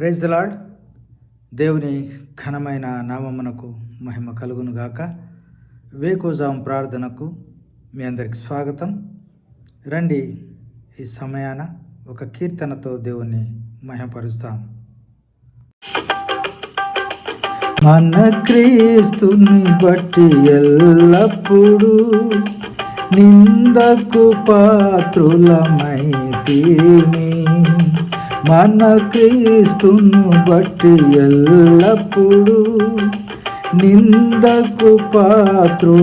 Praise lord దేవుని ఘనమైన నామమునకు మహిమ కలుగునుగాక వేకోజాం ప్రార్థనకు మీ అందరికి స్వాగతం. రండి ఈ సమయాన ఒక కీర్తనతో దేవుణ్ణి మహిమపరుస్తాం. మన క్రీస్తుని బట్టి ఎల్లప్పుడూ నిందకు పాత్రులమైతీని మన క్రీస్తును బట్టి ఎల్లప్పుడూ నిందకు పాత్రులమైతీని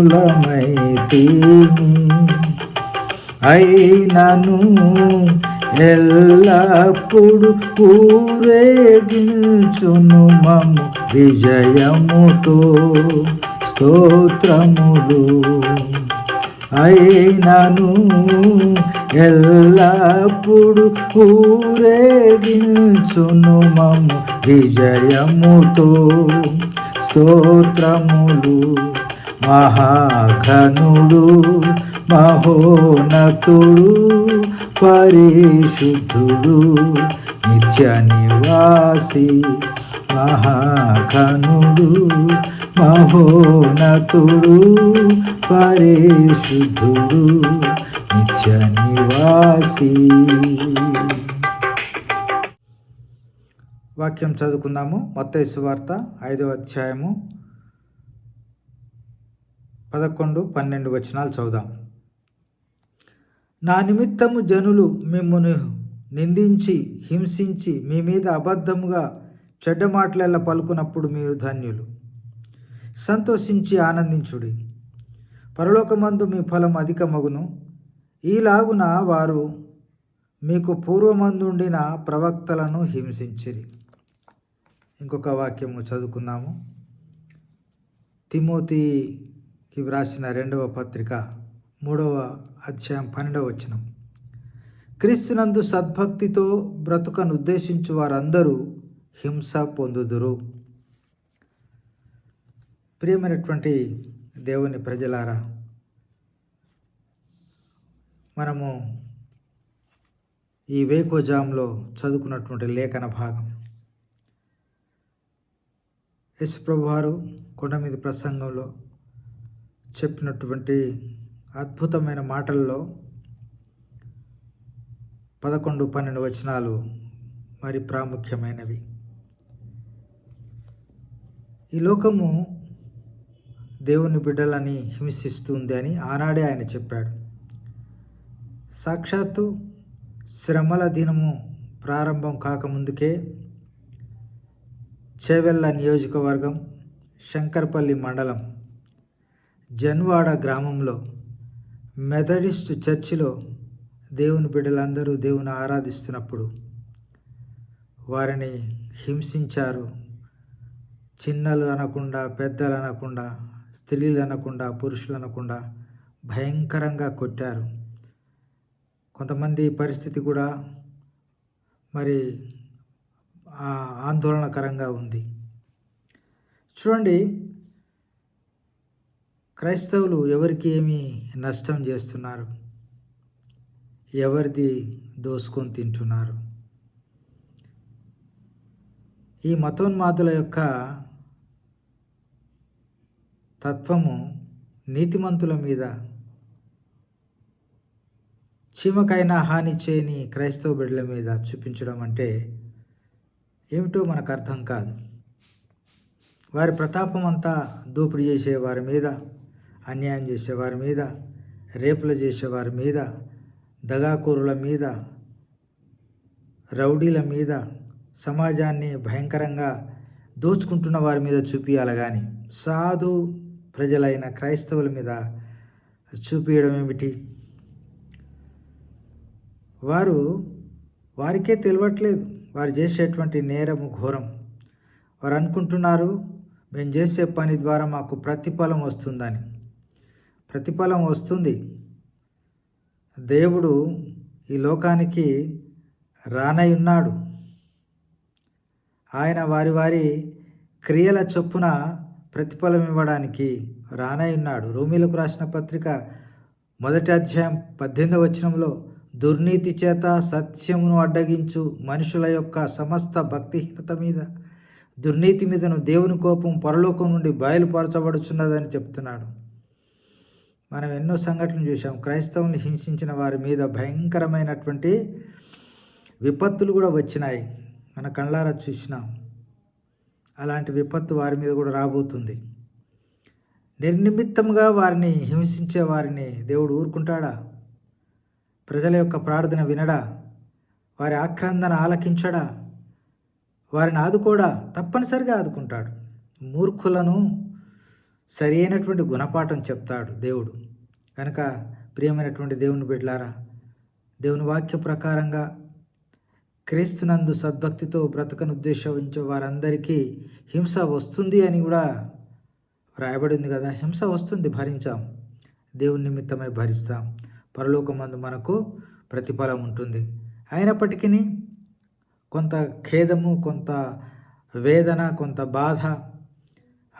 అయినను ఎల్లప్పుడు ఊరేగించును మము విజయముతో స్తోత్రములు. అయినను ఎల్లప్పుడు ఊరేగించును మము విజయముతో. స్తోత్రములు మహాఘనుడు మహోనతుడు పరిశుద్ధుడు నిత్య నివాసి మహాఘనుడు. మహోనతుడు పరిశుద్ధుడు నిత్య నివాసి. వాక్యం చదువుకుందాము. మొత్త వార్త ఐదవ అధ్యాయము పదకొండు పన్నెండు వచనాలు చదుదాం నా నిమిత్తము జనులు మిమ్మును నిందించి హింసించి మీ మీద అబద్ధముగా చెడ్డ మాటలెల్లా పలుకున్నప్పుడు మీరు ధన్యులు. సంతోషించి ఆనందించుడి. పరలోకమందు మీ ఫలం అధికమగును. ఈలాగున వారు మీకు పూర్వమందుండిన ప్రవక్తలను హింసించిరి. ఇంకొక వాక్యము చదువుకుందాము. తిమోతికి వ్రాసిన రెండవ పత్రిక మూడవ అధ్యాయం పన్నెండవ వచనం. క్రీస్తునందు సద్భక్తితో బ్రతుకను ఉద్దేశించు వారందరూ హింస పొందుదురు. ప్రియమైనటువంటి దేవుని ప్రజలారా మనము ఈ వేకోజాంలో చదువుకున్నటువంటి లేఖన భాగం. యశ్ ప్రభువారు కొండ మీద ప్రసంగంలో చెప్పినటువంటి అద్భుతమైన మాటల్లో పదకొండు పన్నెండు వచనాలు మరి ప్రాముఖ్యమైనవి. ఈ లోకము దేవుని బిడ్డలని హింసిస్తుంది అని ఆనాడే ఆయన చెప్పాడు. సాక్షాత్తు శ్రమల దినము ప్రారంభం కాకముందుకే చేవెళ్ళ నియోజకవర్గం శంకర్పల్లి మండలం జన్వాడ గ్రామంలో మెథడిస్ట్ చర్చిలో దేవుని బిడ్డలందరూ దేవుని ఆరాధిస్తున్నప్పుడు వారిని హింసించారు. చిన్నలు అనకుండా పెద్దలు అనకుండా స్త్రీలు అనకుండా పురుషులు అనకుండా భయంకరంగా కొట్టారు. కొంతమంది పరిస్థితి కూడా మరి ఆందోళనకరంగా ఉంది. చూడండి క్రైస్తవులు ఎవరికి ఏమి నష్టం చేస్తున్నారు? ఎవరిది దోసుకొని తింటున్నారు? ఈ మతోన్మాదుల యొక్క తత్వము నీతిమంతుల మీద చీమకైనా హాని చేయని క్రైస్తవ బిడ్డల మీద చూపించడం అంటే ఏమిటో మనకు అర్థం కాదు. వారి ప్రతాపం అంతా దూపిడి చేసే వారి మీద అన్యాయం చేసేవారి మీద రేపులు చేసేవారి మీద దగాకూరుల మీద రౌడీల మీద సమాజాన్ని భయంకరంగా దోచుకుంటున్న వారి మీద చూపించాలి కానీ సాధు ప్రజలైన క్రైస్తవుల మీద చూపించడం ఏమిటి? వారు వారికే తెలియట్లేదు వారు చేసేటువంటి నేరము ఘోరం. వారు అనుకుంటున్నారు మేము చేసే పని ద్వారా మాకు ప్రతిఫలం వస్తుందని. ప్రతిఫలం వస్తుంది. దేవుడు ఈ లోకానికి రానై ఉన్నాడు. ఆయన వారి వారి క్రియల చొప్పున ప్రతిఫలం ఇవ్వడానికి రానై ఉన్నాడు. రోమిలకు రాసిన పత్రిక మొదటి అధ్యాయం పద్దెనిమిదవ వచనంలో దుర్నీతి చేత సత్యమును అడ్డగించు మనుషుల యొక్క సమస్త భక్తిహీనత మీద దుర్నీతి మీదను దేవుని కోపం పరలోకం నుండి బయలుపరచబడుచున్నదని చెప్తున్నాడు. మనం ఎన్నో సంఘటనలు చూసాం క్రైస్తవుని హింసించిన వారి మీద భయంకరమైనటువంటి విపత్తులు కూడా వచ్చినాయి. మన కళ్ళారా చూసినాం. అలాంటి విపత్తు వారి మీద కూడా రాబోతుంది. నిర్నిమిత్తంగా వారిని హింసించే వారిని దేవుడు ఊరుకుంటాడా? ప్రజల యొక్క ప్రార్థన వినడా? వారి ఆక్రందన ఆలకించడా? వారిని ఆదుకోడా? తప్పనిసరిగా ఆదుకుంటాడు. మూర్ఖులను సరి అయినటువంటి గుణపాఠం చెప్తాడు దేవుడు. కనుక ప్రియమైనటువంటి దేవుని బిడ్డలారా దేవుని వాక్య ప్రకారంగా క్రీస్తునందు సద్భక్తితో బ్రతకను ఉద్దేశించే వారందరికీ హింస వస్తుంది అని కూడా రాయబడింది కదా. హింస వస్తుంది భరించాం. దేవుని నిమిత్తమై భరిస్తాం. పరలోకమందు మనకు ప్రతిఫలం ఉంటుంది. అయినప్పటికీ కొంత ఖేదము కొంత వేదన కొంత బాధ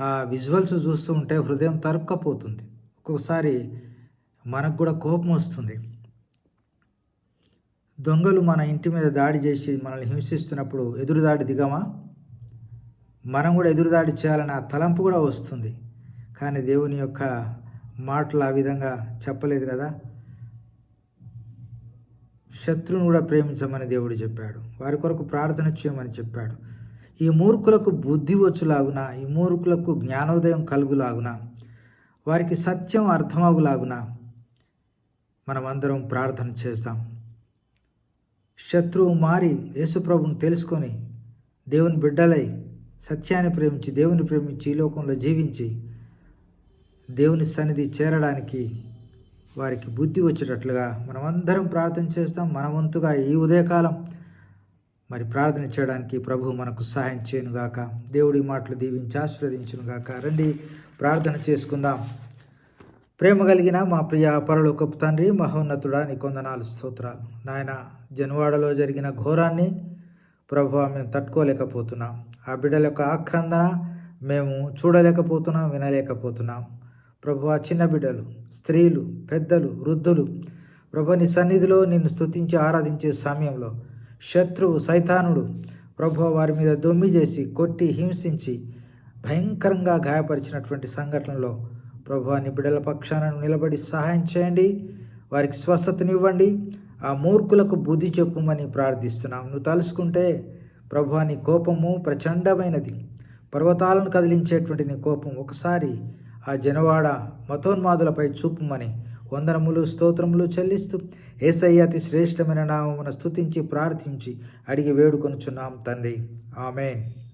ఆ విజువల్స్ చూస్తూ ఉంటే హృదయం తరుక్కపోతుంది. ఒక్కొక్కసారి మనకు కూడా కోపం వస్తుంది. దొంగలు మన ఇంటి మీద దాడి చేసి మనల్ని హింసిస్తున్నప్పుడు ఎదురుదాడి దిగమా? మనం కూడా ఎదురుదాడి చేయాలని ఆ తలంపు కూడా వస్తుంది. కానీ దేవుని యొక్క మాటలు ఆ విధంగా చెప్పలేదు కదా? శత్రువును కూడా ప్రేమించమని దేవుడు చెప్పాడు. వారి కొరకు ప్రార్థన చేయమని చెప్పాడు. ఈ మూర్ఖులకు బుద్ధి వచ్చులాగున? ఈ మూర్ఖులకు జ్ఞానోదయం కలుగులాగున? వారికి సత్యం అర్థమగులాగున? మనమందరం ప్రార్థన చేస్తాం. శత్రువు మారి యేసుప్రభుని తెలుసుకొని దేవుని బిడ్డలై సత్యాన్ని ప్రేమించి దేవుని ప్రేమించి ఈ లోకంలో జీవించి దేవుని సన్నిధి చేరడానికి వారికి బుద్ధి వచ్చేటట్లుగా మనమందరం ప్రార్థన చేస్తాం. మన వంతుగా ఈ ఉదయకాలం మరి ప్రార్థన చేయడానికి ప్రభు మనకు సహాయం చేయనుగాక. దేవుడి మాటలు దీవించి ఆస్వాదించునుగాక రండి ప్రార్థన చేసుకుందాం. ప్రేమ కలిగిన మా ప్రియ పరలోకపు తండ్రి మహోన్నతుడా నీ కొందనాలు స్తోత్రాలు. నాయన జనవాడలో జరిగిన ఘోరాన్ని ప్రభు మేము తట్టుకోలేకపోతున్నాం. ఆ బిడ్డల యొక్క ఆక్రందన మేము చూడలేకపోతున్నాం వినలేకపోతున్నాం. ప్రభు ఆ చిన్న బిడ్డలు స్త్రీలు పెద్దలు వృద్ధులు ప్రభు నీ సన్నిధిలో నిన్ను స్తుతించి ఆరాధించే సమయంలో శత్రువు సైతానుడు ప్రభు వారి మీద దొమ్మి చేసి కొట్టి హింసించి భయంకరంగా గాయపరిచినటువంటి సంఘటనలో ప్రభు నీ బిడ్డల పక్షాన నిలబడి సహాయం చేయండి. వారికి స్వస్థతనివ్వండి. ఆ మూర్ఖులకు బుద్ధి చెప్పుమని ప్రార్థిస్తున్నాం. నువ్వు తలుసుకుంటే ప్రభు నీ కోపము ప్రచండమైనది. పర్వతాలను కదిలించేటువంటి నీ కోపం ఒకసారి ఆ జనవాడ మతోన్మాదులపై చూపుమని వందనములు స్తోత్రములు చెల్లిస్తూ ఏసయ్య అతి శ్రేష్టమైన నామమున స్తుతించి ప్రార్థించి అడిగి వేడుకొనుచున్నాం తండ్రి. ఆమెన్.